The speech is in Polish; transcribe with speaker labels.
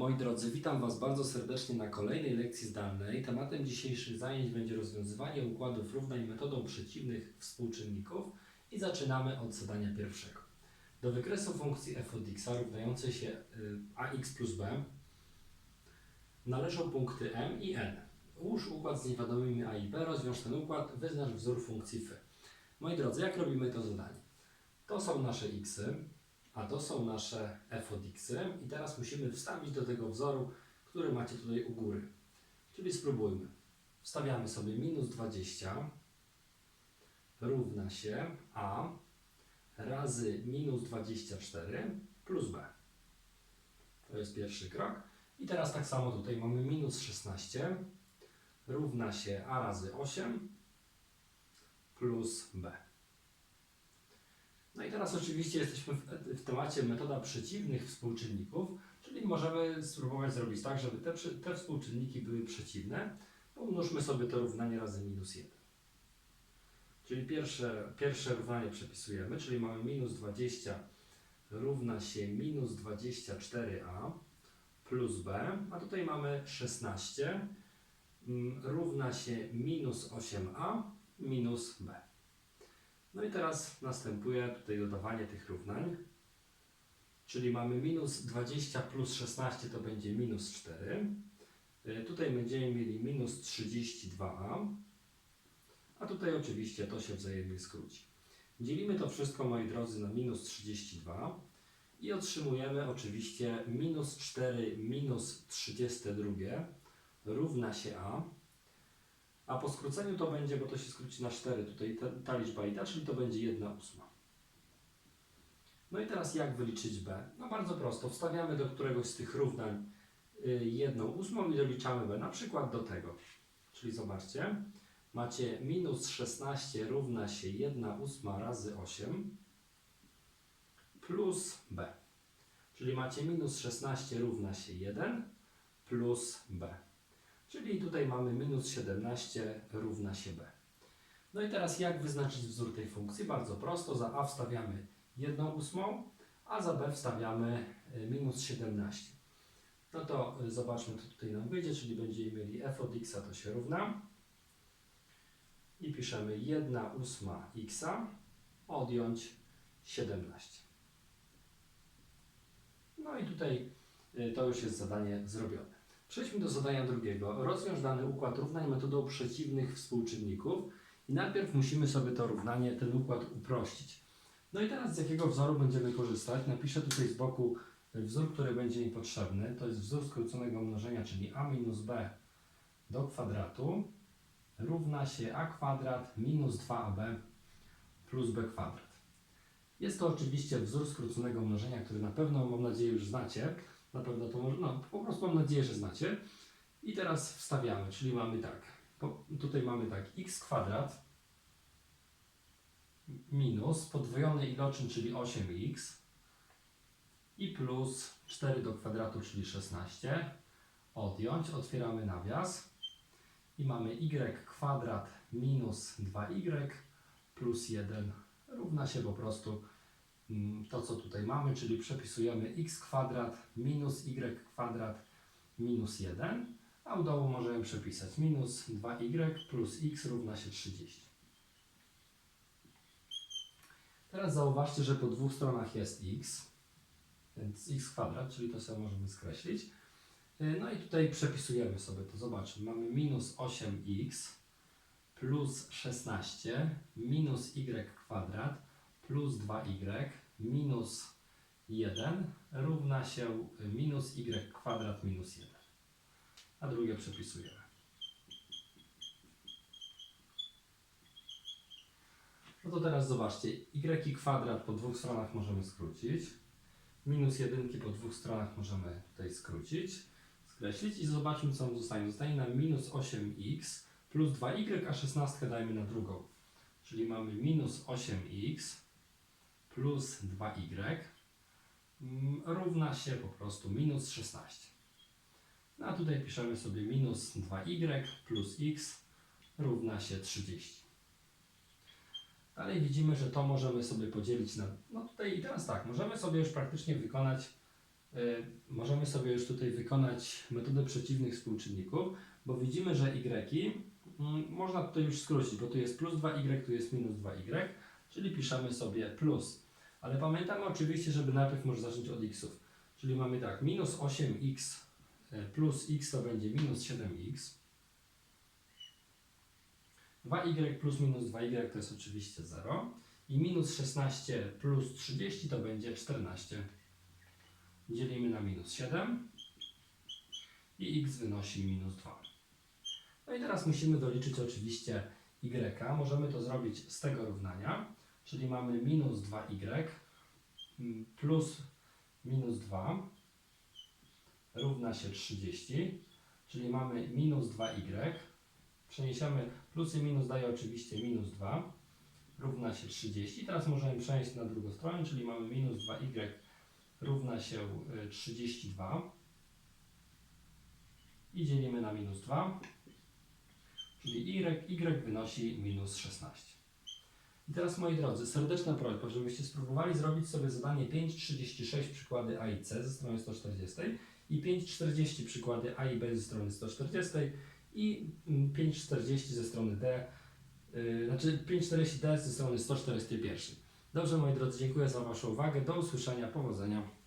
Speaker 1: Moi drodzy, witam Was bardzo serdecznie na kolejnej lekcji zdalnej. Tematem dzisiejszych zajęć będzie rozwiązywanie układów równań metodą przeciwnych współczynników i zaczynamy od zadania pierwszego. Do wykresu funkcji f od x równającej się y, ax plus b należą punkty m i n. Ułóż układ z niewiadomymi a i b, rozwiąż ten układ, wyznacz wzór funkcji f. Moi drodzy, jak robimy to zadanie? To są nasze xy, a to są nasze f od x i teraz musimy wstawić do tego wzoru, który macie tutaj u góry. Czyli spróbujmy. Wstawiamy sobie minus 20 równa się a razy minus 24 plus b. To jest pierwszy krok. I teraz tak samo tutaj mamy minus 16 równa się a razy 8 plus b. No i teraz oczywiście jesteśmy w, w temacie metoda przeciwnych współczynników, czyli możemy spróbować zrobić tak, żeby te, te współczynniki były przeciwne. Pomnóżmy sobie to równanie razy minus 1. Czyli pierwsze, pierwsze równanie przepisujemy, czyli mamy minus 20 równa się minus 24a plus b, a tutaj mamy 16 mm, równa się minus 8a minus b. No i teraz następuje tutaj dodawanie tych równań. Czyli mamy minus 20 plus 16 to będzie minus 4. Y, Tutaj będziemy mieli minus 32a. A tutaj oczywiście to się wzajemnie skróci. Dzielimy to wszystko, moi drodzy, na minus 32 i otrzymujemy oczywiście minus 4 minus 32 równa się a. A po skróceniu to będzie, bo to się skróci na 4, tutaj ta, ta liczba i ta, czyli to będzie 1 ósma. No i teraz jak wyliczyć b? No bardzo prosto, wstawiamy do któregoś z tych równań y, 1 ósmą i doliczamy b, na przykład do tego. Czyli zobaczcie, macie minus 16 równa się 1 ósma razy 8 plus b. Czyli macie minus 16 równa się 1 plus b. Czyli tutaj mamy minus 17 równa się b. No i teraz jak wyznaczyć wzór tej funkcji? Bardzo prosto. Za a wstawiamy 1 ósmą, a za b wstawiamy y, minus 17. No to y, zobaczmy, co tutaj nam wyjdzie, czyli będziemy mieli f od x to się równa. I piszemy 1 ósma x odjąć 17. No i tutaj y, to już jest zadanie zrobione. Przejdźmy do zadania drugiego. Rozwiąż dany układ równań metodą przeciwnych współczynników. I najpierw musimy sobie to równanie, ten układ uprościć. No i teraz z jakiego wzoru będziemy korzystać? Napiszę tutaj z boku wzór, który będzie mi potrzebny. To jest wzór skróconego mnożenia, czyli a minus b do kwadratu równa się a kwadrat minus 2ab plus b kwadrat. Jest to oczywiście wzór skróconego mnożenia, który na pewno, mam nadzieję, już znacie. Na pewno to może, no po prostu mam nadzieję, że znacie. I teraz wstawiamy, czyli mamy tak, po, tutaj mamy tak x kwadrat minus podwojony iloczyn, czyli 8x i plus 4 do kwadratu, czyli 16 odjąć, otwieramy nawias. I mamy y kwadrat minus 2y plus 1 równa się po prostu to, co tutaj mamy, czyli przepisujemy x kwadrat minus y kwadrat minus 1, a u dołu możemy przepisać minus 2y plus x równa się 30. Teraz zauważcie, że po dwóch stronach jest x, więc x kwadrat, czyli to sobie możemy skreślić. Y, No i tutaj przepisujemy sobie to. Zobaczmy, mamy minus 8x plus 16 minus y kwadrat plus 2y minus 1 równa się minus y kwadrat minus 1. A drugie przepisujemy. No to teraz zobaczcie, y kwadrat po dwóch stronach możemy skrócić. Minus jedynki po dwóch stronach możemy tutaj skrócić, skreślić i zobaczmy co nam zostanie. Zostanie nam minus 8x plus 2y, a 16 dajmy na drugą. Czyli mamy minus 8x plus 2y mm, równa się po prostu minus 16. No a tutaj piszemy sobie minus 2y plus x równa się 30. Dalej widzimy, że to możemy sobie podzielić na. No tutaj i teraz tak, możemy sobie już praktycznie wykonać Y, Możemy sobie już tutaj wykonać metodę przeciwnych współczynników, bo widzimy, że y mm, można tutaj już skrócić, bo tu jest plus 2y, tu jest minus 2y, czyli piszemy sobie plus. Ale pamiętamy oczywiście, żeby najpierw może zacząć od xów. Czyli mamy tak, minus 8x y, plus x to będzie minus 7x. 2y plus minus 2y to jest oczywiście 0. I minus 16 plus 30 to będzie 14. Dzielimy na minus 7 i x wynosi minus 2. No i teraz musimy doliczyć oczywiście y. Możemy to zrobić z tego równania, czyli mamy minus 2y mm, plus minus 2 równa się 30, czyli mamy minus 2y. Przeniesiemy plus i minus daje oczywiście minus 2 równa się 30. Teraz możemy przenieść na drugą stronę, czyli mamy minus 2y równa się y, 32 i dzielimy na minus 2, czyli y, y wynosi minus 16. I teraz moi drodzy, serdeczna prośba, żebyście spróbowali zrobić sobie zadanie 5,36 przykłady A i C ze strony 140 i 5,40 przykłady A i B ze strony 140 i mm, 5,40 ze strony D, yy, znaczy 5,40D ze strony 141. Dobrze moi drodzy, dziękuję za Waszą uwagę. Do usłyszenia, powodzenia.